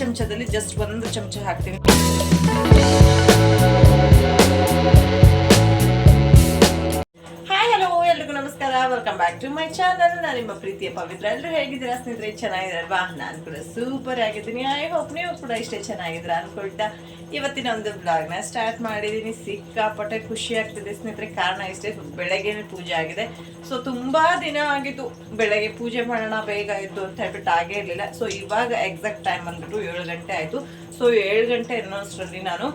ಚಮಚದಲ್ಲಿ just ಒಂದು ಚಮಚ ಹಾಕ್ತೀನಿ. ಎಲ್ರಿಗೂ ನಮಸ್ಕಾರ. Welcome back to my channel ನಾನು ನಿಮ್ಮ ಪ್ರೀತಿಯ ಪವಿತ್ರ. ಎಲ್ಲರೂ ಹೇಗಿದ್ದೀರಾ? ಸ್ನೇಹಿತರೆ, ಚೆನ್ನಾಗಿದ್ದಾರಲ್ವಾ? ನಾನು ಕೂಡ ಸೂಪರ್ ಆಗಿದ್ದೀನಿ. ಐ ಹೋಪ್ ನೀವು ಕೂಡ ಇಷ್ಟೇ ಚೆನ್ನಾಗಿದ್ದೀರಾ ಅನ್ಕೊಳ್ತಾ. ಇವತ್ತಿನ ಒಂದು ಬ್ಲಾಗ್ನ ಸ್ಟಾರ್ಟ್ ಮಾಡಿದ್ದೀನಿ ಸಿಕ್ಕಾಪಟ್ಟೆ ಖುಷಿ ಆಗ್ತಿದೆ ಸ್ನೇಹಿತರೆ. ಕಾರಣ ಇಷ್ಟೇ ಬೆಳಗ್ಗೆ ಪೂಜೆ ಆಗಿದೆ. ಸೊ ತುಂಬಾ ದಿನ ಆಗಿತ್ತು. ಬೆಳಗ್ಗೆ ಪೂಜೆ ಮಾಡೋಣ, ಬೇಗ ಆಯಿತು ಅಂತ ಹೇಳ್ಬಿಟ್ಟು ಆಗೇ ಇರಲಿಲ್ಲ. ಸೊ ಇವಾಗ ಎಕ್ಸಾಕ್ಟ್ ಟೈಮ್ ಬಂದ್ಬಿಟ್ಟು ಏಳು ಗಂಟೆ ಆಯಿತು. ಸೊ ಏಳು ಗಂಟೆ ಅನ್ನೋಷ್ಟರಲ್ಲಿ ನಾನು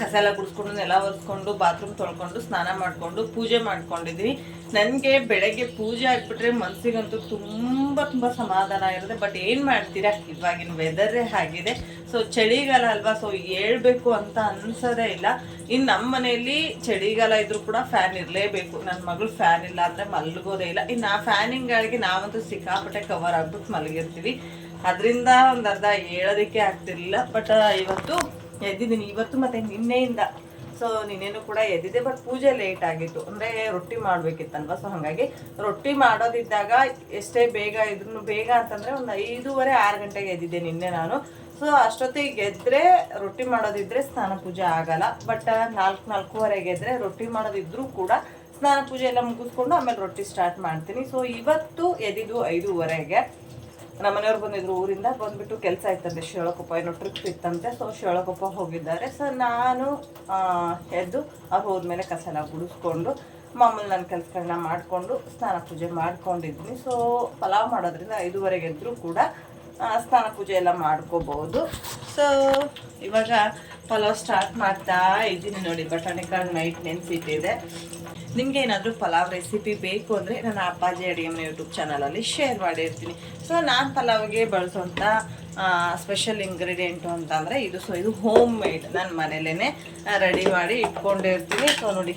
ಕಸ ಎಲ್ಲ ಗುಡಿಸ್ಕೊಂಡು ನೆಲ ಒರೆಸ್ಕೊಂಡು ಬಾತ್ರೂಮ್ ತೊಳ್ಕೊಂಡು ಸ್ನಾನ ಮಾಡಿಕೊಂಡು ಪೂಜೆ ಮಾಡ್ಕೊಂಡಿದ್ದೀನಿ ನನಗೆ ಬೆಳಗ್ಗೆ ಪೂಜೆ ಆಗಿಬಿಟ್ರೆ ಮನಸ್ಸಿಗಂತೂ ತುಂಬ ತುಂಬ ಸಮಾಧಾನ ಇರುತ್ತೆ. ಬಟ್ ಏನು ಮಾಡ್ತೀರಾ? ಇವಾಗಿನ ವೆದರೇ ಆಗಿದೆ ಸೊ ಚಳಿಗಾಲ ಅಲ್ವಾ? ಸೊ ಹೇಳ್ಬೇಕು ಅಂತ ಅನ್ಸೋದೇ ಇಲ್ಲ. ಇನ್ನು ನಮ್ಮ ಮನೆಯಲ್ಲಿ ಚಳಿಗಾಲ ಇದ್ರೂ ಕೂಡ ಫ್ಯಾನ್ ಇರಲೇಬೇಕು. ನನ್ನ ಮಗಳು ಫ್ಯಾನ್ ಇಲ್ಲ ಅಂದರೆ ಮಲಗೋದೇ ಇಲ್ಲ. ಇನ್ನು ಆ ಫ್ಯಾನಿಂಗ್ ಗಾಳಿಗೆ ನಾವಂತೂ ಸಿಕ್ಕಾಪಟ್ಟೆ ಕವರ್ ಆಗ್ಬಿಟ್ಟು ಮಲಗಿರ್ತೀವಿ. ಅದರಿಂದ ಒಂದು ಅರ್ಧ ಹೇಳೋದಕ್ಕೆ ಆಗ್ತಿರ್ಲಿಲ್ಲ. ಬಟ್ ಇವತ್ತು ಎದ್ದಿದ್ದೀನಿ ಇವತ್ತು ಮತ್ತೆ ನಿನ್ನೆಯಿಂದ. ಸೊ ನೀನೇನು ಕೂಡ ಎದ್ದಿದೆ ಬಟ್ ಪೂಜೆ ಲೇಟ್ ಆಗಿತ್ತು. ಅಂದರೆ ರೊಟ್ಟಿ ಮಾಡಬೇಕಿತ್ತಲ್ವ? ಸೊ ಹಾಗಾಗಿ ರೊಟ್ಟಿ ಮಾಡೋದಿದ್ದಾಗ ಎಷ್ಟೇ ಬೇಗ ಇದ್ರೂ ಬೇಗ ಅಂತಂದರೆ ಒಂದು ಐದೂವರೆ, ಆರು ಗಂಟೆಗೆ ಎದ್ದಿದ್ದೆ ನಿನ್ನೆ ನಾನು. ಸೊ ಅಷ್ಟೊತ್ತಿಗೆ ಎದ್ರೆ ರೊಟ್ಟಿ ಮಾಡೋದಿದ್ರೆ ಸ್ನಾನ ಪೂಜೆ ಆಗಲ್ಲ. ಬಟ್ ನಾಲ್ಕು, ನಾಲ್ಕೂವರೆಗೆ ಎದ್ರೆ ರೊಟ್ಟಿ ಮಾಡೋದಿದ್ರೂ ಕೂಡ ಸ್ನಾನ ಪೂಜೆ ಎಲ್ಲ ಮುಗಿಸ್ಕೊಂಡು ಆಮೇಲೆ ರೊಟ್ಟಿ ಸ್ಟಾರ್ಟ್ ಮಾಡ್ತೀನಿ. ಸೊ ಇವತ್ತು ಎದ್ದಿದ್ದು ಐದೂವರೆಗೆ. ನಮ್ಮ ಮನೆಯವ್ರು ಬಂದಿದ್ರು ಊರಿಂದ, ಬಂದ್ಬಿಟ್ಟು ಕೆಲಸ ಇತ್ತಂತೆ. ಶಿವಳಕೊಪ್ಪ ಏನೋ ಟ್ರಿಪ್ ಇತ್ತಂತೆ. ಸೊ ಶಿವಳಕೊಪ್ಪ ಹೋಗಿದ್ದಾರೆ. ಸೊ ನಾನು ಎದ್ದು ಅವ್ರು ಹೋದ್ಮೇಲೆ ಕಸನ ಗುಡಿಸ್ಕೊಂಡು, ಮಾಮೂಲಿ ನನ್ನ ಕೆಲಸಗಳನ್ನ ಮಾಡಿಕೊಂಡು, ಸ್ನಾನ ಪೂಜೆ ಮಾಡ್ಕೊಂಡಿದ್ದೀನಿ ಸೊ ಪಲಾವ್ ಮಾಡೋದ್ರಿಂದ ಐದುವರೆಗೆ ಎದ್ದರೂ ಕೂಡ ಸ್ನಾನ ಪೂಜೆ ಎಲ್ಲ ಮಾಡ್ಕೋಬಹುದು ಸೊ ಇವಾಗ ಪಲಾವ್ ಸ್ಟಾರ್ಟ್ ಮಾಡ್ತಾ ಇದ್ದೀನಿ ನೋಡಿ. ಬಟಾಣಿ ಕಾಳು ನೈಟ್ ನೆನೆಸಿಟ್ಟಿದೆ. ನಿಮಗೆ ಏನಾದರೂ ಪಲಾವ್ ರೆಸಿಪಿ ಬೇಕು ಅಂದರೆ ನನ್ನ ಅಪ್ಪಾಜಿ ಅಡುಗೆ ಮನೆ ಯೂಟ್ಯೂಬ್ ಚಾನಲಲ್ಲಿ ಶೇರ್ ಮಾಡಿರ್ತೀನಿ. ಸೊ ನಾನು ಪಲಾವ್ಗೆ ಬಳಸುವಂಥ ಸ್ಪೆಷಲ್ ಇಂಗ್ರೀಡಿಯೆಂಟು ಅಂತ ಅಂದರೆ ಇದು. ಸೊ ಇದು ಹೋಮ್ ಮೇಡ್ ನಾನು ಮನೇಲೇ ರೆಡಿ ಮಾಡಿ ಇಟ್ಕೊಂಡಿರ್ತೀನಿ. ಸೊ ನೋಡಿ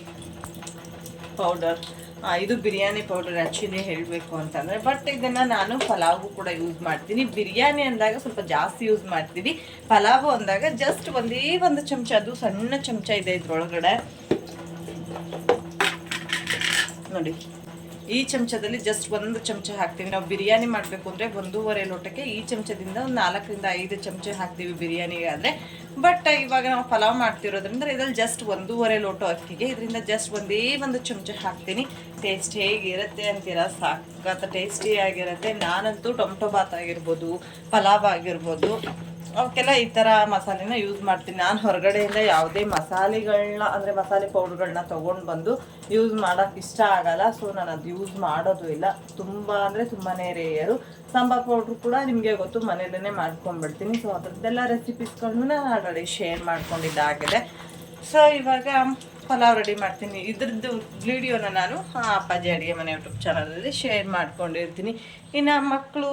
ಪೌಡರ್ ಇದು ಬಿರಿಯಾನಿ ಪೌಡರ್ ಆ್ಯಕ್ಚುಲಿ ಹೇಳಬೇಕು ಅಂತಂದರೆ ಬಟ್ ಇದನ್ನು ನಾನು ಪಲಾವ್ಗೂ ಕೂಡ ಯೂಸ್ ಮಾಡ್ತೀನಿ. ಬಿರಿಯಾನಿ ಅಂದಾಗ ಸ್ವಲ್ಪ ಜಾಸ್ತಿ ಯೂಸ್ ಮಾಡ್ತೀವಿ. ಪಲಾವು ಅಂದಾಗ ಜಸ್ಟ್ ಒಂದೇ ಒಂದು ಚಮಚ, ಅದು ಸಣ್ಣ ಚಮಚ ಇದೆ ಇದ್ರೊಳಗಡೆ. ನೋಡಿ. ಈ ಚಮಚದಲ್ಲಿ ಜಸ್ಟ್ ಒಂದು ಚಮಚ ಹಾಕ್ತೀವಿ ನಾವು ಬಿರಿಯಾನಿ ಮಾಡಬೇಕು ಅಂದರೆ ಒಂದೂವರೆ ಲೋಟಕ್ಕೆ ಈ ಚಮಚದಿಂದ ಒಂದು ನಾಲ್ಕರಿಂದ ಐದು ಚಮಚ ಹಾಕ್ತೀವಿ ಬಿರಿಯಾನಿಗೆ ಆದರೆ. ಬಟ್ ಇವಾಗ ನಾವು ಪಲಾವ್ ಮಾಡ್ತಿರೋದ್ರಿಂದ ಇದ್ರಲ್ಲಿ ಜಸ್ಟ್ ಒಂದೂವರೆ ಲೋಟ ಅಕ್ಕಿಗೆ. ಇದರಿಂದ ಜಸ್ಟ್ ಒಂದೇ ಒಂದು ಚಮಚ ಹಾಕ್ತೀನಿ. ಟೇಸ್ಟ್ ಹೇಗಿರುತ್ತೆ ಅಂತೀರಾ? ಟೇಸ್ಟಿ ಆಗಿರುತ್ತೆ. ನಾನಂತೂ ಟೊಮಟೊ ಬಾತ್ ಆಗಿರ್ಬೋದು, ಪಲಾವ್ ಆಗಿರ್ಬೋದು. ಅವಕ್ಕೆಲ್ಲ ಈ ಥರ ಮಸಾಲೆನ ಯೂಸ್ ಮಾಡ್ತೀನಿ. ನಾನು ಹೊರಗಡೆಯಿಂದ ಯಾವುದೇ ಮಸಾಲೆಗಳನ್ನ ಅಂದರೆ ಮಸಾಲೆ ಪೌಡ್ರ್ಗಳನ್ನ ತಗೊಂಡು ಬಂದು ಯೂಸ್ ಮಾಡೋಕ್ಕೆ ಇಷ್ಟ ಆಗಲ್ಲ. ಸೊ ನಾನು ಅದು ಯೂಸ್ ಮಾಡೋದು ಇಲ್ಲ. ತುಂಬ ಅಂದರೆ ತುಂಬಾ ರೇಯರು ಸಾಂಬಾರ್ ಪೌಡ್ರು ಕೂಡ ನಿಮಗೆ ಗೊತ್ತು ಮನೇಲೇ ಮಾಡ್ಕೊಂಡ್ಬಿಡ್ತೀನಿ. ಸೊ ಅದ್ರದ್ದೆಲ್ಲ ರೆಸಿಪೀಸ್ಗಳನ್ನು ನಾನು ಆಲ್ರೆಡಿ ಶೇರ್ ಮಾಡ್ಕೊಂಡಿದ್ದಾಗಿದೆ. ಸೊ ಇವಾಗ ಪಲಾವ್ ರೆಡಿ ಮಾಡ್ತೀನಿ. ಇದ್ರದ್ದು ವಿಡಿಯೋನ ನಾನು ಅಪ್ಪಾಜಿ ಅಡುಗೆ ಮನೆ ಯೂಟ್ಯೂಬ್ ಚಾನಲಲ್ಲಿ ಶೇರ್ ಮಾಡ್ಕೊಂಡಿರ್ತೀನಿ. ಇನ್ನು ಮಕ್ಕಳು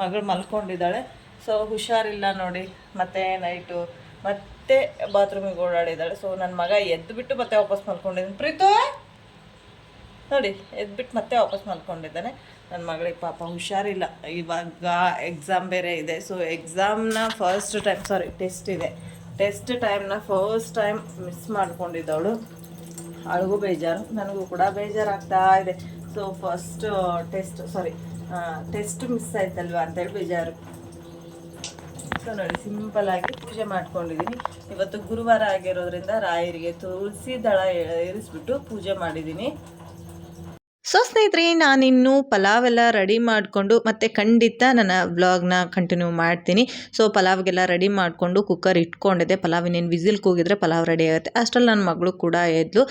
ಮಗಳು ಮಲ್ಕೊಂಡಿದ್ದಾಳೆ. ಸೊ ಹುಷಾರಿಲ್ಲ ನೋಡಿ. ಮತ್ತೆ ನೈಟು ಮತ್ತೆ ಬಾತ್ರೂಮಿಗೆ ಓಡಾಡಿದ್ದಾಳೆ. ಸೊ ನನ್ನ ಮಗ ಎದ್ದು ಬಿಟ್ಟು ಮತ್ತೆ ವಾಪಸ್ ಮಲ್ಕೊಂಡಿದ್ದೀನಿ. ಪ್ರೀತು! ನೋಡಿ ಎದ್ಬಿಟ್ಟು ಮತ್ತೆ ವಾಪಸ್ ಮಲ್ಕೊಂಡಿದ್ದಾನೆ. ನನ್ನ ಮಗಳಿಗೆ ಪಾಪ ಹುಷಾರಿಲ್ಲ. ಇವಾಗ ಎಕ್ಸಾಮ್ ಬೇರೆ ಇದೆ. ಸೊ ಎಕ್ಸಾಮ್ನ ಫಸ್ಟ್ ಟೈಮ್ ಸಾರಿ ಟೆಸ್ಟ್ ಇದೆ. ಟೆಸ್ಟ್ ಟೈಮ್ನ ಫಸ್ಟ್ ಟೈಮ್ ಮಿಸ್ ಮಾಡ್ಕೊಂಡಿದ್ದವಳು. ಅವಳಿಗೂ ಬೇಜಾರು. ನನಗೂ ಕೂಡ ಬೇಜಾರಾಗ್ತಾ ಇದೆ. ಸೊ ಫಸ್ಟ್ ಟೆಸ್ಟ್ ಸಾರಿ ಟೆಸ್ಟ್ ಮಿಸ್ ಆಯ್ತಲ್ವಾ ಅಂತೇಳಿ ಬೇಜಾರು. ಸೊ ನೋಡಿ, ಸಿಂಪಲ್ ಆಗಿ ಪೂಜೆ ಮಾಡ್ಕೊಂಡಿದ್ದೀನಿ ಇವತ್ತು ಗುರುವಾರ ಆಗಿರೋದ್ರಿಂದ ರಾಯರಿಗೆ ತುಳಸಿ ದಳ ಇರಿಸ್ಬಿಟ್ಟು ಪೂಜೆ ಮಾಡಿದ್ದೀನಿ ಸೊ ಸ್ನೇಹಿತರೆ ನಾನಿನ್ನು ಪಲಾವ್ ಎಲ್ಲ ರೆಡಿ ಮಾಡಿಕೊಂಡು ಮತ್ತು ಖಂಡಿತ ನನ್ನ ವ್ಲಾಗ್ನ ಕಂಟಿನ್ಯೂ ಮಾಡ್ತೀನಿ. ಸೊ ಪಲಾವ್ಗೆಲ್ಲ ರೆಡಿ ಮಾಡಿಕೊಂಡು ಕುಕ್ಕರ್ ಇಟ್ಕೊಂಡಿದ್ದೆ. ಪಲಾವ್ ಇನ್ನೇನು ವಿಸಿಲ್ ಕೂಗಿದ್ರೆ ಪಲಾವ್ ರೆಡಿ ಆಗುತ್ತೆ. ಅಷ್ಟರಲ್ಲಿ ನನ್ನ ಮಗಳು ಕೂಡ ಎದ್ದು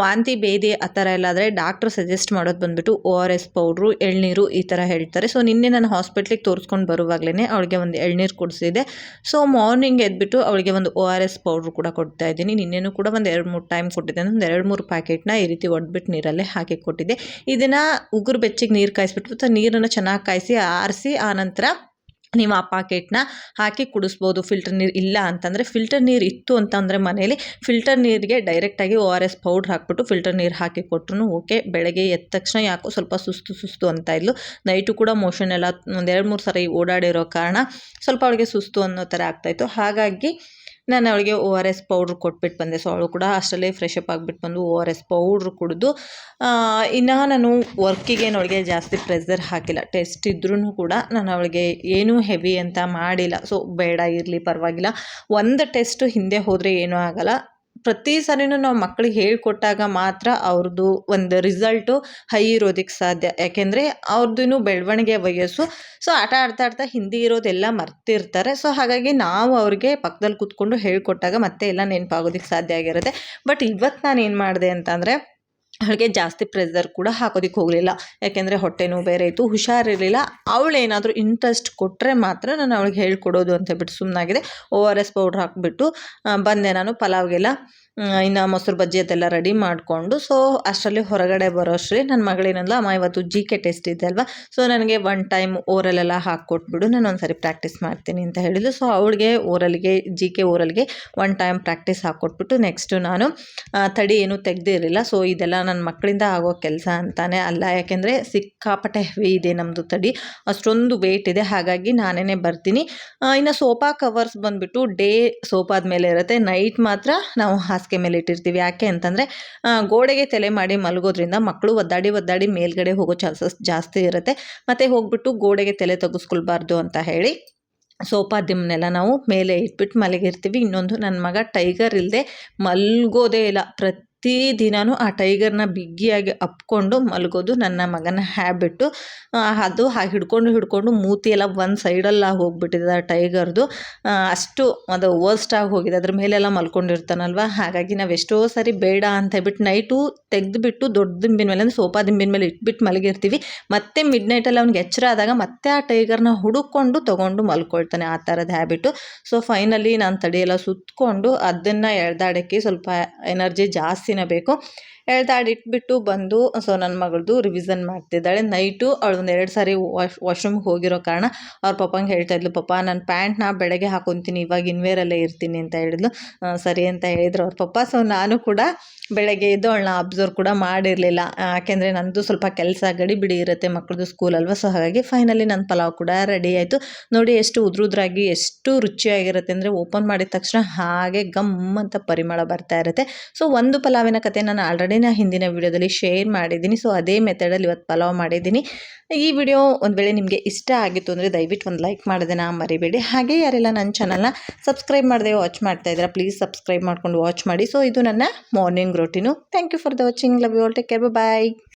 ವಾಂತಿ, ಬೇದಿ ಆ ಥರ ಎಲ್ಲ ಆದರೆ ಡಾಕ್ಟ್ರು ಸಜೆಸ್ಟ್ ಮಾಡೋದು ಬಂದುಬಿಟ್ಟು ಓ ಆರ್ ಎಸ್ ಪೌಡ್ರು, ಎಳ್ನೀರು ಈ ಥರ ಹೇಳ್ತಾರೆ. ಸೊ ನಿನ್ನೆ ನಾನು ಹಾಸ್ಪಿಟ್ಲಿಗೆ ತೋರಿಸ್ಕೊಂಡು ಬರುವಾಗಲೇ ಅವಳಿಗೆ ಒಂದು ಎಳ್ನೀರು ಕೊಡಿಸಿದೆ ಸೊ ಮಾರ್ನಿಂಗ್ ಎದ್ಬಿಟ್ಟು ಅವಳಿಗೆ ಒಂದು ಓ ಆರ್ ಎಸ್ ಪೌಡ್ರು ಕೂಡ ಕೊಡ್ತಾ ಇದ್ದೀನಿ. ನಿನ್ನೆನೂ ಕೂಡ ಒಂದು ಎರಡು ಮೂರು ಟೈಮ್ ಕೊಟ್ಟಿದ್ದೆ. ಒಂದು ಎರಡು ಮೂರು ಪ್ಯಾಕೆಟ್ನ ಈ ರೀತಿ ಒಡ್ಬಿಟ್ಟು ನೀರಲ್ಲೇ ಹಾಕಿ ಕೊಟ್ಟಿದ್ದೆ. ಇದನ್ನು ಉಗುರು ಬೆಚ್ಚಗೆ ನೀರು ಕಾಯಿಸ್ಬಿಟ್ಟು ಅಥವಾ ನೀರನ್ನು ಚೆನ್ನಾಗಿ ಕಾಯಿಸಿ ಆರಿಸಿ ಆನಂತರ ನೀವು ಆ ಪಾಕೆಟ್ನ ಹಾಕಿ ಕುಡಿಸ್ಬೋದು. ಫಿಲ್ಟರ್ ನೀರು ಇಲ್ಲ ಅಂತಂದರೆ ಫಿಲ್ಟರ್ ನೀರು ಇತ್ತು ಅಂತಂದರೆ ಮನೇಲಿ ಫಿಲ್ಟರ್ ನೀರಿಗೆ ಡೈರೆಕ್ಟಾಗಿ ಓ ಆರ್ ಎಸ್ ಪೌಡ್ರ್ ಹಾಕ್ಬಿಟ್ಟು ಫಿಲ್ಟರ್ ನೀರು ಹಾಕಿ ಕೊಟ್ಟರು ಓಕೆ. ಬೆಳಗ್ಗೆ ಎದ್ದ ತಕ್ಷಣ ಯಾಕೋ ಸ್ವಲ್ಪ ಸುಸ್ತು ಸುಸ್ತು ಅಂತ ಇದ್ಲು. ನೈಟು ಕೂಡ ಮೋಷನ್ ಎಲ್ಲ ಒಂದು ಎರಡು ಮೂರು ಸರಿ ಓಡಾಡಿರೋ ಕಾರಣ ಸ್ವಲ್ಪ ಅವಳಿಗೆ ಸುಸ್ತು ಅನ್ನೋ ಥರ ಆಗ್ತಾಯಿತ್ತು ಹಾಗಾಗಿ ನಾನು ಅವಳಿಗೆ ಓ ಆರ್ ಎಸ್ ಪೌಡ್ರ್ ಕೊಟ್ಬಿಟ್ಟು ಬಂದೆ. ಸೊ ಅವಳು ಕೂಡ ಅಷ್ಟರಲ್ಲೇ ಫ್ರೆಶ್ ಅಪ್ ಆಗಿಬಿಟ್ಟು ಬಂದು ಓ ಆರ್ ಎಸ್ ಪೌಡ್ರ್ ಕುಡಿದು ಇನ್ನು ನಾನು ವರ್ಕಿಗೆ ಅವಳಿಗೆ ಜಾಸ್ತಿ ಪ್ರೆಸರ್ ಹಾಕಿಲ್ಲ. ಟೆಸ್ಟ್ ಇದ್ರೂ ಕೂಡ ನಾನು ಅವಳಿಗೆ ಏನೂ ಹೆವಿ ಅಂತ ಮಾಡಿಲ್ಲ. ಸೊ ಬೇಡ ಇರಲಿ ಪರವಾಗಿಲ್ಲ. ಒಂದು ಟೆಸ್ಟು ಹಿಂದೆ ಹೋದರೆ ಏನೂ ಆಗಲ್ಲ. ಪ್ರತಿ ಸಾರಿನೂ ನಾವು ಮಕ್ಕಳಿಗೆ ಹೇಳಿಕೊಟ್ಟಾಗ ಮಾತ್ರ ಅವ್ರದ್ದು ಒಂದು ರಿಸಲ್ಟು ಹೈ ಇರೋದಕ್ಕೆ ಸಾಧ್ಯ. ಯಾಕೆಂದರೆ ಅವ್ರದ್ದು ಬೆಳವಣಿಗೆ ವಯಸ್ಸು. ಸೊ ಆಟ ಆಡ್ತಾ ಆಡ್ತಾ ಹಿಂದಿ ಇರೋದೆಲ್ಲ ಮರ್ತಿರ್ತಾರೆ. ಸೊ ಹಾಗಾಗಿ ನಾವು ಅವ್ರಿಗೆ ಪಕ್ಕದಲ್ಲಿ ಕೂತ್ಕೊಂಡು ಹೇಳಿಕೊಟ್ಟಾಗ ಮತ್ತೆ ಎಲ್ಲ ನೆನಪಾಗೋದಕ್ಕೆ ಸಾಧ್ಯ ಆಗಿರುತ್ತೆ. ಬಟ್ ಇವತ್ತು ನಾನು ಏನು ಮಾಡಿದೆ ಅಂತಂದರೆ ಅವಳಿಗೆ ಜಾಸ್ತಿ ಪ್ರೆಸರ್ ಕೂಡ ಹಾಕೋದಕ್ಕೆ ಹೋಗಲಿಲ್ಲ. ಯಾಕೆಂದರೆ ಹೊಟ್ಟೆನೂ ಬೇರೆ ಇತ್ತು, ಹುಷಾರಿರಲಿಲ್ಲ. ಅವಳೇನಾದರೂ ಇಂಟ್ರೆಸ್ಟ್ ಕೊಟ್ಟರೆ ಮಾತ್ರ ನಾನು ಅವಳಿಗೆ ಹೇಳ್ಕೊಡೋದು ಅಂತ ಹೇಳ್ಬಿಟ್ಟು ಸುಮ್ಮನಾಗಿದೆ ಓ ಆರ್ ಎಸ್ ಪೌಡ್ರ್ ಹಾಕಿಬಿಟ್ಟು ಬಂದೆ ನಾನು ಪಲಾವ್ಗೆಲ್ಲ. ಇನ್ನು ಮೊಸರು ಬಜ್ಜಿ ಅದೆಲ್ಲ ರೆಡಿ ಮಾಡಿಕೊಂಡು ಸೊ ಅಷ್ಟರಲ್ಲಿ ಹೊರಗಡೆ ಬರೋ ಅಷ್ಟರಲ್ಲಿ ನನ್ನ ಮಗಳೇನಲ್ಲ ಅಮ್ಮ ಇವತ್ತು ಜಿ ಕೆ ಟೆಸ್ಟ್ ಇದೆ ಅಲ್ವಾ? ಸೊ ನನಗೆ ಒನ್ ಟೈಮ್ ಓರಲೆಲ್ಲ ಹಾಕ್ಕೊಟ್ಬಿಡು ನಾನು ಒಂದು ಸರಿ ಪ್ರಾಕ್ಟೀಸ್ ಮಾಡ್ತೀನಿ ಅಂತ ಹೇಳಿದ್ರು ಸೊ ಅವಳಿಗೆ ಓರಲ್ಗೆ ಜಿ ಕೆ ಓರಲ್ಗೆ ಒನ್ ಟೈಮ್ ಪ್ರಾಕ್ಟೀಸ್ ಹಾಕ್ಕೊಟ್ಬಿಟ್ಟು ನೆಕ್ಸ್ಟು ನಾನು ತಡಿ ಏನೂ ತೆಗ್ದಿರಲಿಲ್ಲ ಸೊ ಇದೆಲ್ಲ ನನ್ನ ಮಕ್ಕಳಿಂದ ಆಗೋ ಕೆಲಸ ಅಂತಾನೆ ಅಲ್ಲ. ಯಾಕೆಂದರೆ ಸಿಕ್ಕಾಪಟ್ಟೆ ಹೆವಿ ಇದೆ ನಮ್ಮದು ತಡಿ. ಅಷ್ಟೊಂದು ವೆಯ್ಟ್ ಇದೆ, ಹಾಗಾಗಿ ನಾನೇ ಬರ್ತೀನಿ. ಇನ್ನು ಸೋಫಾ ಕವರ್ಸ್ ಬಂದುಬಿಟ್ಟು ಡೇ ಸೋಫಾದ ಮೇಲೆ ಇರುತ್ತೆ. ನೈಟ್ ಮಾತ್ರ ನಾವು ಹಾಸಿಗೆ ಮೇಲೆ ಇಟ್ಟಿರ್ತೀವಿ. ಯಾಕೆ ಅಂತಂದರೆ ಗೋಡೆಗೆ ತಲೆ ಮಾಡಿ ಮಲಗೋದ್ರಿಂದ ಮಕ್ಕಳು ಒದ್ದಾಡಿ ಒದ್ದಾಡಿ ಮೇಲ್ಗಡೆ ಹೋಗೋ ಚಾನ್ಸಸ್ ಜಾಸ್ತಿ ಇರುತ್ತೆ. ಮತ್ತು ಹೋಗ್ಬಿಟ್ಟು ಗೋಡೆಗೆ ತಲೆ ತೆಗೆಸ್ಕೊಳ್ಬಾರ್ದು ಅಂತ ಹೇಳಿ, ಸೋಫಾ ದಿಮ್ನೆಲ್ಲ ನಾವು ಮೇಲೆ ಇಟ್ಬಿಟ್ಟು ಮಲಗಿರ್ತೀವಿ. ಇನ್ನೊಂದು ನನ್ನ ಮಗ ಟೈಗರ್ ಇಲ್ಲದೆ ಮಲ್ಗೋದೇ ಇಲ್ಲ. ಪ್ರತಿ ದಿನವೂ ಆ ಟೈಗರ್ನ ಬಿಗಿಯಾಗಿ ಅಪ್ಕೊಂಡು ಮಲಗೋದು ನನ್ನ ಮಗನ ಹ್ಯಾಬಿಟ್ಟು. ಅದು ಹಾಗೆ ಹಿಡ್ಕೊಂಡು ಹಿಡ್ಕೊಂಡು ಮೂತಿ ಎಲ್ಲ ಒಂದು ಸೈಡೆಲ್ಲ ಹೋಗಿಬಿಟ್ಟಿದೆ ಆ ಟೈಗರ್ದು. ಅಷ್ಟು ಅದು ವರ್ಸ್ಟ್ ಆಗಿ ಹೋಗಿದೆ. ಅದ್ರ ಮೇಲೆಲ್ಲ ಮಲ್ಕೊಂಡಿರ್ತಾನಲ್ವ? ಹಾಗಾಗಿ ನಾವು ಎಷ್ಟೋ ಸರಿ ಬೇಡ ಅಂತ ಹೇಳ್ಬಿಟ್ಟು ನೈಟು ತೆಗೆದುಬಿಟ್ಟು ದೊಡ್ಡ ದಿಂಬಿನ ಮೇಲೆ, ಅಂದರೆ ಸೋಫಾ ದಿಂಬಿನ ಮೇಲೆ ಇಟ್ಬಿಟ್ಟು ಮಲಗಿರ್ತೀವಿ. ಮತ್ತೆ ಮಿಡ್ ನೈಟಲ್ಲಿ ಅವ್ನಿಗೆ ಎಚ್ಚರ ಆದಾಗ ಮತ್ತೆ ಆ ಟೈಗರ್ನ ಹುಡುಕೊಂಡು ತೊಗೊಂಡು ಮಲ್ಕೊಳ್ತಾನೆ ಆ ಥರದ ಹ್ಯಾಬಿಟ್ಟು ಸೊ ಫೈನಲಿ ನಾನು ತಡೆಯೆಲ್ಲ ಸುತ್ತಕೊಂಡು ಅದನ್ನು ಎಳ್ದಾಡೋಕ್ಕೆ ಸ್ವಲ್ಪ ಎನರ್ಜಿ ಜಾಸ್ತಿನೇ ಬೇಕು ಎಳ್ದಾಡಿಟ್ಬಿಟ್ಟು ಬಂದು, ಸೊ ನನ್ನ ಮಗಳದು ರಿವಿಸನ್ ಮಾಡ್ತಿದ್ದಾಳೆ. ನೈಟು ಅವಳು ಒಂದು ಎರಡು ಸಾರಿ ವಾಶ್ ವಾಶ್ರೂಮ್ಗೆ ಹೋಗಿರೋ ಕಾರಣ ಅವ್ರ ಪಪ್ಪಂಗೆ ಹೇಳ್ತಾ ಇದ್ಲು, ಪಪ್ಪ, ನಾನು ಪ್ಯಾಂಟ್ನ ಬೆಳಗ್ಗೆ ಹಾಕೊತೀನಿ, ಇವಾಗ ಇನ್ವೇರಲ್ಲೇ ಇರ್ತೀನಿ ಅಂತ ಹೇಳಿದ್ಲು. ಸರಿ ಅಂತ ಹೇಳಿದ್ರು ಅವ್ರ ಪಪ್ಪ. ಸೊ ನಾನು ಕೂಡ ಬೆಳಗ್ಗೆ ಎದ್ದು ಅವಳನ್ನ ಅಬ್ಸರ್ವ್ ಕೂಡ ಮಾಡಿರಲಿಲ್ಲ. ಯಾಕೆಂದರೆ ನನ್ನದು ಸ್ವಲ್ಪ ಕೆಲಸ ಗಡಿಬಿಡಿ ಇರುತ್ತೆ ಮಕ್ಕಳದು ಸ್ಕೂಲ್ ಅಲ್ವಾ. ಸೊ ಹಾಗಾಗಿ ಫೈನಲಿ ನನ್ನ ಪಲಾವ್ ಕೂಡ ರೆಡಿ ಆಯಿತು. ನೋಡಿ, ಎಷ್ಟು ಉದ್ರುದ್ರಾಗಿ, ಎಷ್ಟು ರುಚಿಯಾಗಿರುತ್ತೆ. ಅಂದರೆ ಓಪನ್ ಮಾಡಿದ ತಕ್ಷಣ ಹಾಗೆ ಗಮ್ ಅಂತ ಪರಿಮಳ ಬರ್ತಾ ಇರುತ್ತೆ. ಸೊ ಒಂದು ಪಲಾವಿನ ಕತೆ ನಾನು ಆಲ್ರೆಡಿ ನಾ ಹಿಂದಿನ ವಿಡಿಯೋದಲ್ಲಿ ಶೇರ್ ಮಾಡಿದ್ದೀನಿ. ಸೊ ಅದೇ ಮೆಥಡಲ್ಲಿ ಇವತ್ತು ಪಲಾವ್ ಮಾಡಿದ್ದೀನಿ. ಈ ವಿಡಿಯೋ ಒಂದು ವೇಳೆ ನಿಮಗೆ ಇಷ್ಟ ಆಗಿತ್ತು ಅಂದರೆ ದಯವಿಟ್ಟು ಒಂದು ಲೈಕ್ ಮಾಡೋದನ್ನ ಮರಿಬೇಡಿ. ಹಾಗೆ ಯಾರೆಲ್ಲ ನನ್ನ ಚಾನಲ್ನ ಸಬ್ಸ್ಕ್ರೈಬ್ ಮಾಡದೆ ವಾಚ್ ಮಾಡ್ತಾ ಇದ್ದೀರಾ ಪ್ಲೀಸ್ ಸಬ್ಸ್ಕ್ರೈಬ್ ಮಾಡ್ಕೊಂಡು ವಾಚ್ ಮಾಡಿ. ಸೊ ಇದು ನನ್ನ morning routine thank you for the watching love you all take care bye